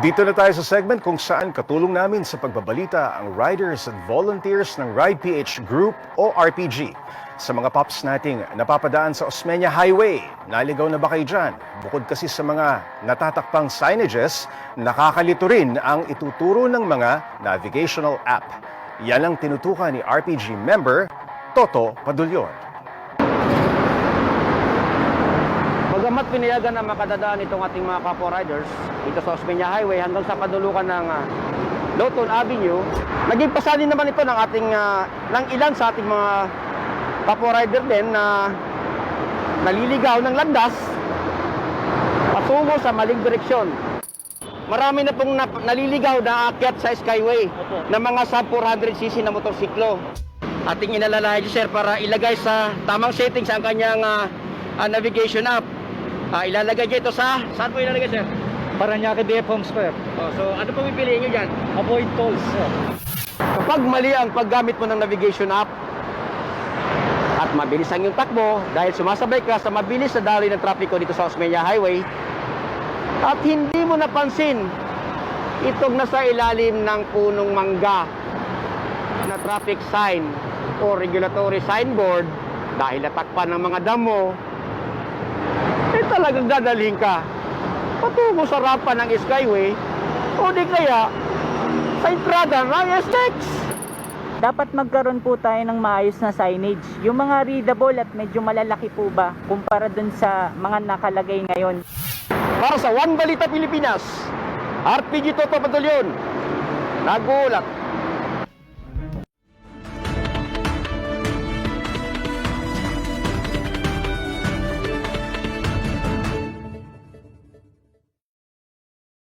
Dito na tayo sa segment kung saan katulong namin sa pagbabalita ang riders at volunteers ng Ride PH Group o RPG. Sa mga pops nating napapadaan sa Osmeña Highway, naligaw na ba kayo dyan? Bukod kasi sa mga natatakpang signages, nakakalito rin ang ituturo ng mga navigational app. Yan ang tinutukan ni RPG member Toto Padulyon. Bagamat pinayagan na makadadaan itong ating mga kapwa riders dito sa Osmeña Highway hanggang sa padulukan ng uh, Lawton Avenue, naging pasanin naman ito ng ating ah, ng ilan sa ating mga kapwa rider din na naliligaw ng landas patungo sa maling direksyon. Marami na pong nap- naliligaw na aakyat sa Skyway ng mga sub 400cc na motorsiklo. Ating inalalahay sir para ilagay sa tamang settings ang kanyang ah, ah, navigation app. Ah, ilalagay niya ito sa, saan po ilalagay sir? Paranaque DF Home Square. Oh, so ano po pipiliin niyo dyan? Avoid tolls. sir. Kapag mali ang paggamit mo ng navigation app at mabilis ang iyong takbo dahil sumasabay ka sa mabilis na daloy ng trapiko dito sa Osmeña Highway at hindi mo napansin itong nasa ilalim ng punong mangga na traffic sign o regulatory signboard dahil natakpan ng mga damo talagang dadaling ka patungo sa rampa ng Skyway o di kaya sa entrada ng STEX. dapat magkaroon po tayo ng maayos na signage. Yung mga readable at medyo malalaki po ba kumpara dun sa mga nakalagay ngayon. Para sa One Balita Pilipinas, RPG Toto Patulion, nagulat